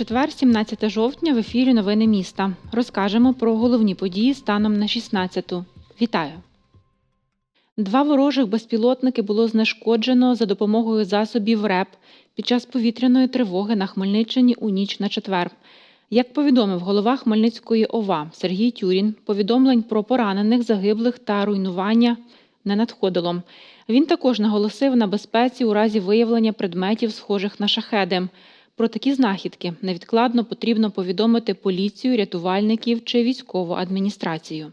Четвер, 17 жовтня, в ефірі Новини міста. Розкажемо про головні події станом на 16-ту. Вітаю! Два ворожих безпілотники було знешкоджено за допомогою засобів РЕП під час повітряної тривоги на Хмельниччині у ніч на четвер. Як повідомив голова Хмельницької ОВА Сергій Тюрін, повідомлень про поранених, загиблих та руйнування не надходило. Він також наголосив на безпеці у разі виявлення предметів, схожих на шахеди. Про такі знахідки невідкладно потрібно повідомити поліцію, рятувальників чи військову адміністрацію.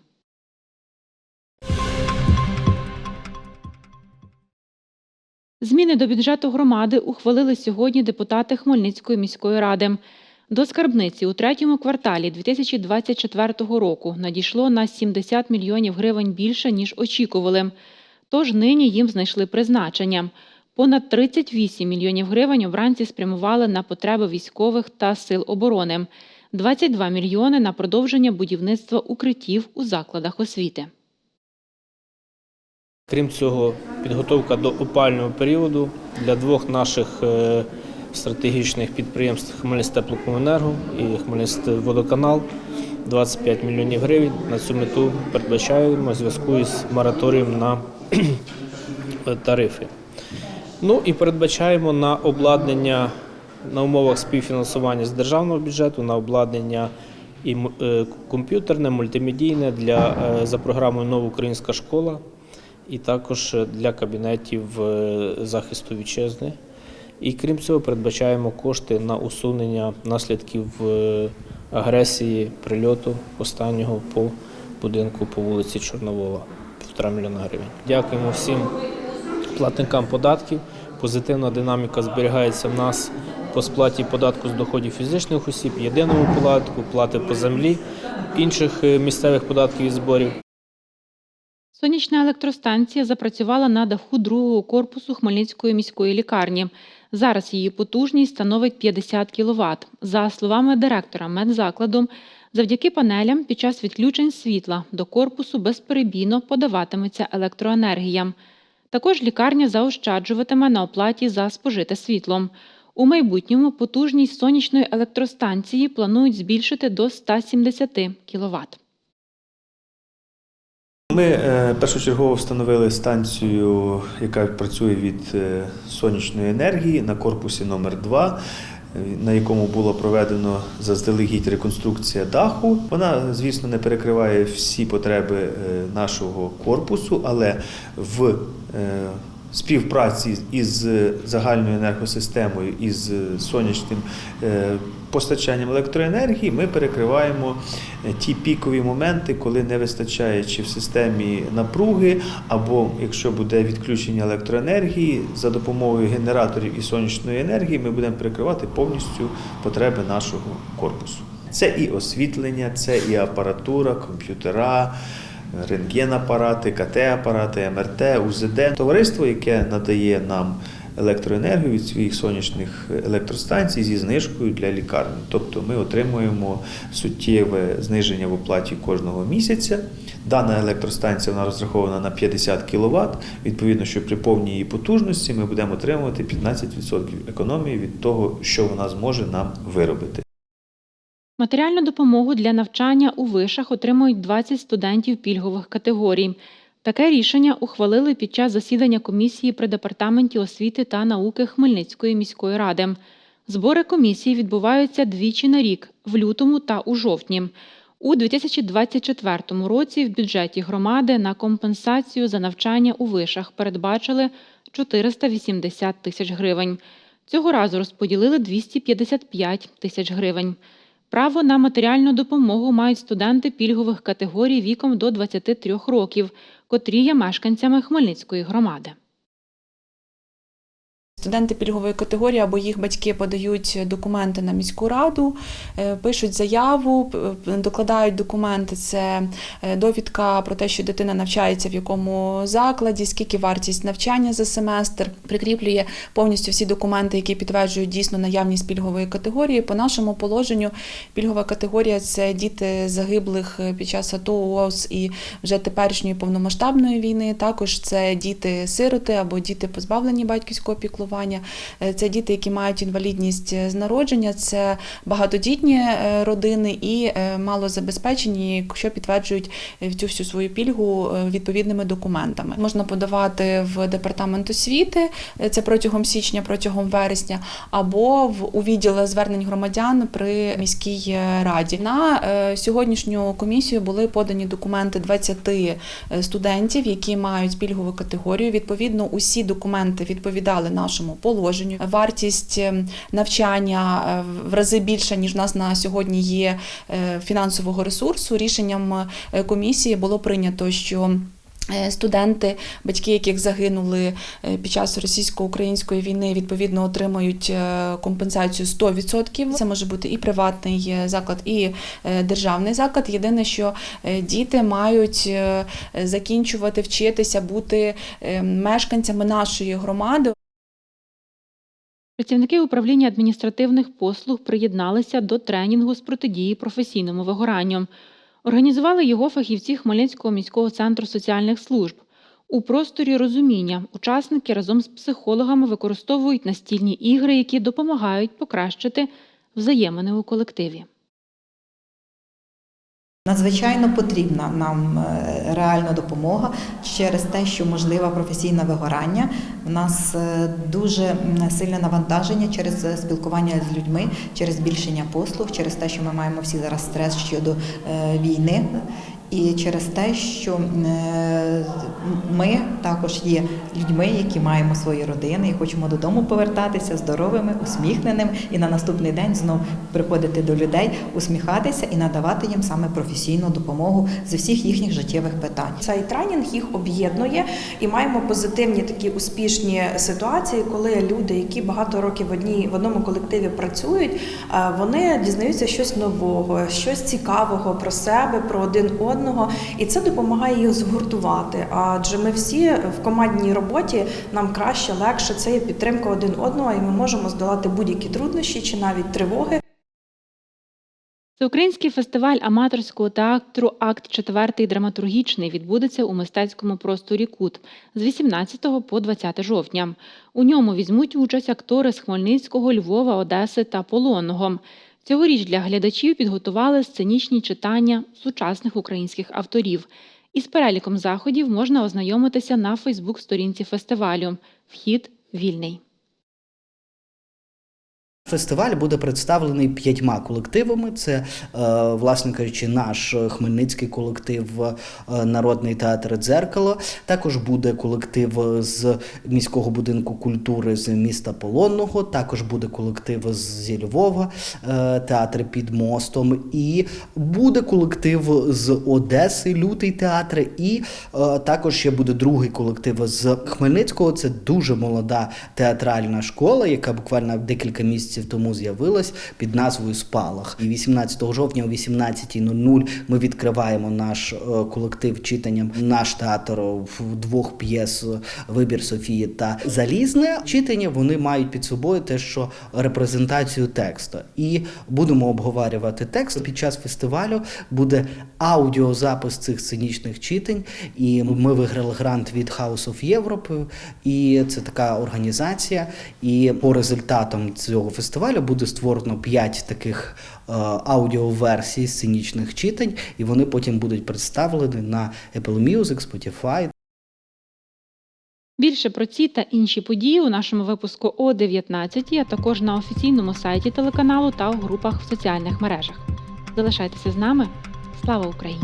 Зміни до бюджету громади ухвалили сьогодні депутати Хмельницької міської ради. До скарбниці у третьому кварталі 2024 року надійшло на 70 мільйонів гривень більше, ніж очікували. Тож нині їм знайшли призначення. Понад 38 мільйонів гривень обранці спрямували на потреби військових та сил оборони, 22 мільйони на продовження будівництва укриттів у закладах освіти. Крім цього, підготовка до опального періоду для двох наших е, стратегічних підприємств Хмельництеплокомунерго і Хмельницькводоканал 25 мільйонів гривень. На цю мету передбачаємо зв'язку із мораторієм на тарифи. Ну і передбачаємо на обладнання на умовах співфінансування з державного бюджету, на обладнання і е, комп'ютерне, мультимедійне для е, за програмою Нова українська школа і також для кабінетів е, захисту вітчизни. І крім цього, передбачаємо кошти на усунення наслідків е, агресії прильоту останнього по будинку по вулиці Чорновола, півтора мільйона гривень. Дякуємо всім платникам податків. Позитивна динаміка зберігається в нас по сплаті податку з доходів фізичних осіб, єдиному податку, плати по землі, інших е, місцевих податків і зборів. Сонячна електростанція запрацювала на даху другого корпусу Хмельницької міської лікарні. Зараз її потужність становить 50 кВт. За словами директора медзакладу, завдяки панелям під час відключень світла до корпусу безперебійно подаватиметься електроенергія. Також лікарня заощаджуватиме на оплаті за спожите світлом. У майбутньому потужність сонячної електростанції планують збільшити до 170 кВт. Ми е, першочергово встановили станцію, яка працює від е, сонячної енергії на корпусі номер 2 на якому було проведено заздалегідь реконструкція даху. Вона, звісно, не перекриває всі потреби е, нашого корпусу, але в співпраці із загальною енергосистемою із сонячним е, постачанням електроенергії ми перекриваємо е, ті пікові моменти, коли не вистачає чи в системі напруги, або якщо буде відключення електроенергії за допомогою генераторів і сонячної енергії, ми будемо перекривати повністю потреби нашого корпусу. Це і освітлення, це і апаратура, комп'ютера, рентген-апарати, КТ-апарати, МРТ, УЗД. Товариство, яке надає нам електроенергію від своїх сонячних електростанцій зі знижкою для лікарні. Тобто ми отримуємо суттєве зниження в оплаті кожного місяця. Дана електростанція вона розрахована на 50 кВт. Відповідно, що при повній її потужності ми будемо отримувати 15% економії від того, що вона зможе нам виробити. Матеріальну допомогу для навчання у вишах отримують 20 студентів пільгових категорій. Таке рішення ухвалили під час засідання комісії при департаменті освіти та науки Хмельницької міської ради. Збори комісії відбуваються двічі на рік в лютому та у жовтні. У 2024 році в бюджеті громади на компенсацію за навчання у вишах передбачили 480 тисяч гривень. Цього разу розподілили 255 тисяч гривень. Право на матеріальну допомогу мають студенти пільгових категорій віком до 23 років, котрі є мешканцями Хмельницької громади. Студенти пільгової категорії або їх батьки подають документи на міську раду, е, пишуть заяву, докладають документи. Це е, довідка про те, що дитина навчається в якому закладі, скільки вартість навчання за семестр, прикріплює повністю всі документи, які підтверджують дійсно наявність пільгової категорії. По нашому положенню пільгова категорія це діти загиблих е, під час АТО, ООС і вже теперішньої повномасштабної війни. Також це діти-сироти або діти позбавлені батьківського піклування. Е, Це діти, які мають інвалідність е, з народження, це багатодітні е, родини і малозабезпечені, що підтверджують цю всю свою пільгу відповідними документами. Можна подавати в департамент освіти, це протягом січня, протягом вересня, або в у відділ звернень громадян при міській раді. На сьогоднішню комісію були подані документи 20 е, студентів, які мають пільгову категорію. Відповідно, усі документи відповідали нашому положенню. Вартість е, навчання е, в рази більша ніж в нас на сьогодні є е, фінансового ресурсу. Рішенням е, комісії було прийнято, що Студенти, батьки, яких загинули під час російсько-української війни, відповідно отримують компенсацію 100%. Це може бути і приватний заклад, і державний заклад. Єдине, що діти мають закінчувати вчитися бути е, мешканцями нашої громади. Працівники управління адміністративних послуг приєдналися до тренінгу з протидії професійному вигоранню. Організували його фахівці Хмельницького міського центру соціальних служб. У просторі розуміння учасники разом з психологами використовують настільні ігри, які допомагають покращити взаємини у колективі. Надзвичайно потрібна нам е, реальна допомога через те, що можливе професійне вигорання. У нас е, дуже сильне навантаження через е, спілкування з людьми, через збільшення послуг, через те, що ми маємо всі зараз стрес щодо війни. І через те, що е, ми також є людьми, які маємо свої родини і хочемо додому повертатися здоровими, усміхненими, і на наступний день знов приходити до людей, усміхатися і надавати їм саме професійну допомогу з усіх їхніх життєвих питань. Цей тренінг їх об'єднує і маємо позитивні такі успішні ситуації, коли люди, які багато років в одній в одному колективі працюють, е, вони дізнаються щось нового, щось цікавого про себе, про один одного, і це допомагає їх згуртувати. Адже ми всі в командній роботі нам краще, легше це є підтримка один одного, і ми можемо здолати будь-які труднощі чи навіть тривоги. Всеукраїнський фестиваль аматорського театру Акт 4 драматургічний відбудеться у мистецькому просторі Кут з 18 по 20 жовтня. У ньому візьмуть участь актори з Хмельницького, Львова, Одеси та Полонного. Цьогоріч для глядачів підготували сценічні читання сучасних українських авторів. Із переліком заходів можна ознайомитися на Фейсбук-сторінці фестивалю. Вхід вільний. Фестиваль буде представлений п'ятьма колективами. Це, е, власне кажучи, наш хмельницький колектив е, Народний театр Дзеркало. Також буде колектив з міського будинку культури з міста Полонного. Також буде колектив зі Львова, е, театр під мостом. І буде колектив з Одеси, лютий театр. І також ще буде другий колектив з Хмельницького. Це дуже молода театральна школа, яка буквально декілька місяців тому з'явилась під назвою Спалах. І 18 жовтня о 18.00 ми відкриваємо наш е, колектив читанням наш театр в двох п'єс Вибір Софії та Залізне. Читання вони мають під собою те, що репрезентацію тексту. І будемо обговорювати текст. Під час фестивалю буде аудіозапис цих сценічних читань. І ми виграли грант від House of Europe, і це така організація. І по результатам цього фестивалю буде створено 5 таких е, аудіоверсій сценічних читань, і вони потім будуть представлені на Apple Music, Spotify. Більше про ці та інші події у нашому випуску о 19, а також на офіційному сайті телеканалу та у групах в соціальних мережах. Залишайтеся з нами. Слава Україні!